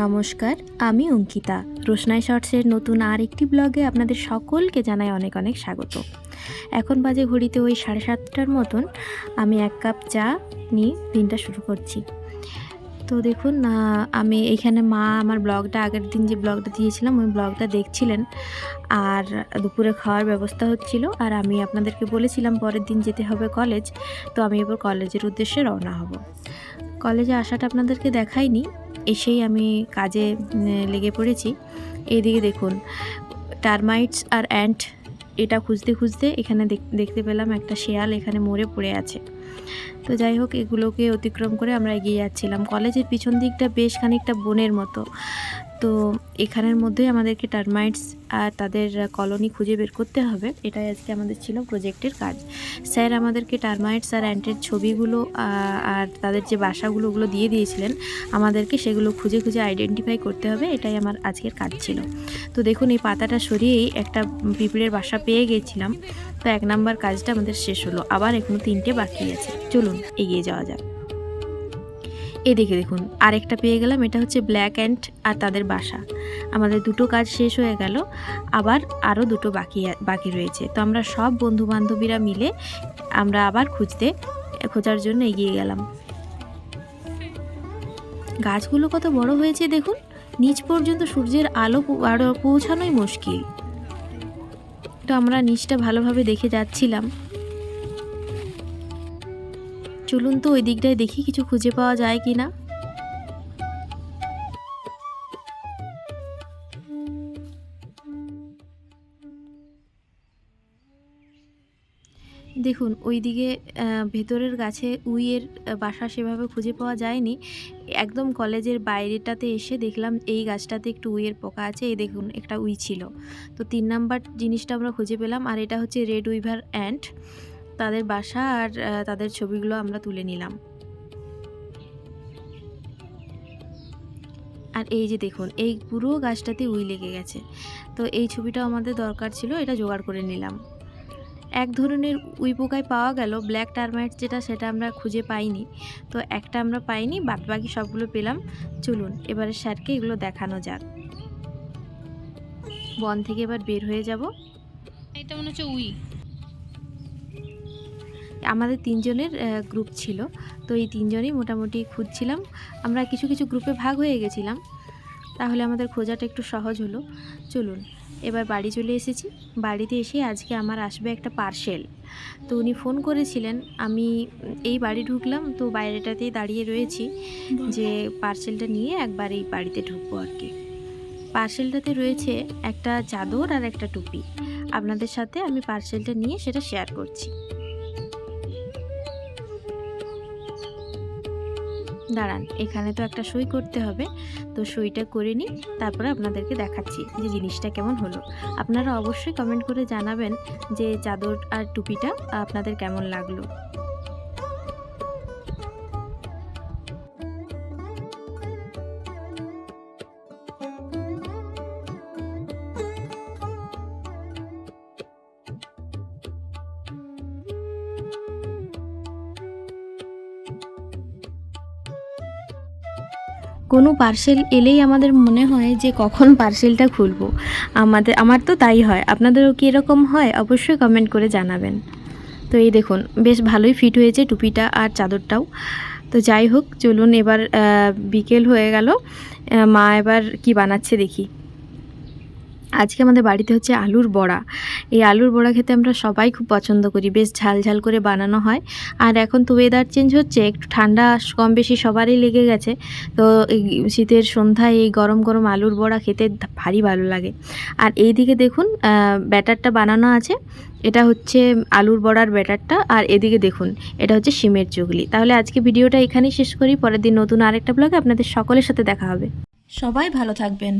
নমস্কার, আমি অঙ্কিতা। রোশনাই শর্টসের নতুন আর একটি ব্লগে আপনাদের সকলকে জানাই অনেক অনেক স্বাগত। এখন বাজে ঘড়িতে ওই সাড়ে সাতটার মতন, আমি এক কাপ চা নিয়ে দিনটা শুরু করছি। তো দেখুন আমি এইখানে মা আমার ব্লগটা, আগের দিন যে ব্লগটা দিয়েছিলাম, ওই ব্লগটা দেখছিলেন। আর দুপুরে খাওয়ার ব্যবস্থা হচ্ছিল। আর আমি আপনাদেরকে বলেছিলাম, পরের দিন যেতে হবে কলেজ, তো আমি এবার কলেজের উদ্দেশ্যে রওনা হব। কলেজে আসাটা আপনাদেরকে দেখাইনি এসেই আমি কাজে লেগে পড়েছি। এদিকে দেখুন টার্মাইটস আর অ্যান্ট এটা খুঁজতে খুঁজতে এখানে দেখ- দেখতে পেলাম একটা শেয়াল এখানে মরে পড়ে আছে। তো যাই হোক, এগুলোকে অতিক্রম করে আমরা এগিয়ে যাচ্ছিলাম। কলেজের পিছন দিকটা বেশ খানিকটা বনের মতো। তো এখানের মধ্যেই আমাদেরকে টার্মাইটস আর তাদের কলোনি খুঁজে বের করতে হবে। এটাই আজকে আমাদের ছিল প্রজেক্টের কাজ। স্যার আমাদেরকে টার্মাইটস আর অ্যান্টের ছবিগুলো আর তাদের যে বাসাগুলো, ওগুলো দিয়ে দিয়েছিলেন। আমাদেরকে সেগুলো খুঁজে খুঁজে আইডেন্টিফাই করতে হবে। এটাই আমার আজকের কাজ ছিল। তো দেখুন, এই পাতাটা সরিয়েই একটা পিঁপড়ের বাসা পেয়ে গেছিলাম। তো এক নাম্বার কাজটা আমাদের শেষ হলো। আবার এখনও তিনটে বাকি আছে। চলুন, এগিয়ে যাওয়া যাক। এদিকে দেখুন, আরেকটা পেয়ে গেলাম, এটা হচ্ছে ব্ল্যাক অ্যান্ড আর তাদের বাসা। আমাদের দুটো কাজ শেষ হয়ে গেল, আবার আরও দুটো বাকি বাকি রয়েছে। তো আমরা সব বন্ধু বান্ধবীরা মিলে আমরা আবার খুঁজতে, খোঁজার জন্য এগিয়ে গেলাম। গাছগুলো কত বড় হয়েছে দেখুন, নিচ পর্যন্ত সূর্যের আলো পৌ- আরও পৌঁছানোই মুশকিল। তো আমরা নিচটা ভালোভাবে দেখে যাচ্ছিলাম। চলুন তো ওই দিকটায় দেখি কিছু খুঁজে পাওয়া যায় কি না। দেখুন ওইদিকে ভেতরের গাছে উইয়ের বাসা সেভাবে খুঁজে পাওয়া যায়নি। একদম কলেজের বাইরেটাতে এসে দেখলাম এই গাছটাতে একটু উইয়ের পোকা আছে। এই দেখুন, একটা উই ছিল। তো তিন নাম্বার জিনিসটা আমরা খুঁজে পেলাম, আর এটা হচ্ছে রেড উইভার অ্যান্ট। তাদের বাসা আর তাদের ছবিগুলো আমরা তুলে নিলাম। আর এই যে দেখুন, এই পুরো গাছটাতে উই লেগে গেছে। তো এই ছবিটা আমাদের দরকার ছিল, এটা জোগাড় করে নিলাম। এক ধরনের উই পোকায় পাওয়া গেল, ব্ল্যাক টার্মাইট যেটা, সেটা আমরা খুঁজে পাইনি। তো একটা আমরা পাইনি বাদ বাকি সবগুলো পেলাম। চলুন, এবারে স্যারকে এগুলো দেখানো যাক। বন থেকে এবার বের হয়ে যাব। এটা মনে হচ্ছে উই। আমাদের তিনজনের গ্রুপ ছিল। তো এই তিনজনই মোটামুটি খুঁজছিলাম। আমরা কিছু কিছু গ্রুপে ভাগ হয়ে গেছিলাম। তাহলে আমাদের খোঁজাটা একটু সহজ হলো। চলুন, এবার বাড়ি চলে এসেছি। বাড়িতে এসে আজকে আমার আসবে একটা পার্সেল তো উনি ফোন করেছিলেন, আমি এই বাড়ি ঢুকলাম। তো বাইরেটাতেই দাঁড়িয়ে রয়েছি যে পার্সেলটা নিয়ে একবার এই বাড়িতে ঢুকবো আর কি। পার্সেলটাতে রয়েছে একটা চাদর আর একটা টুপি। আপনাদের সাথে আমি পার্সেলটা নিয়ে সেটা শেয়ার করছি। দাঁড়ান, এখানে তো একটা সই করতে হবে। তো সইটা করে নিই, তারপরে আপনাদেরকে দেখাচ্ছি যে জিনিসটা কেমন হলো। আপনারা অবশ্যই কমেন্ট করে জানাবেন যে চাদর আর টুপিটা আপনাদের কেমন লাগল। কোনো পার্সেল এলেই আমাদের মনে হয় যে কখন পার্সেলটা খুলবো। আমাদের, আমার তো তাই হয়। আপনাদেরও কি এরকম হয়? অবশ্যই কমেন্ট করে জানাবেন। তো এই দেখুন, বেশ ভালোই ফিট হয়েছে টুপিটা আর চাদরটাও। তো যাই হোক, চলুন এবার বিকেল হয়ে গেল। মা এবার কি বানাচ্ছে দেখি। আজকে আমাদের বাড়িতে হচ্ছে আলুর বড়া। এই আলুর বড়া খেতে আমরা সবাই খুব পছন্দ করি। বেশ ঝাল ঝাল করে বানানো হয়। আর এখন তো ওয়েদার চেঞ্জ হচ্ছে, একটু ঠান্ডা কম বেশি সবারই লেগে গেছে। তো এই শীতের সন্ধ্যায় এই গরম গরম আলুর বড়া খেতে ভারী ভালো লাগে। আর এই দিকে দেখুন ব্যাটারটা বানানো আছে। এটা হচ্ছে আলুর বড়ার ব্যাটারটা। আর এদিকে দেখুন, এটা হচ্ছে সিমের চুগলি। তাহলে আজকে ভিডিওটা এখানেই শেষ করি। পরের দিন নতুন আরেকটা ব্লগে আপনাদের সকলের সাথে দেখা হবে। সবাই ভালো থাকবেন।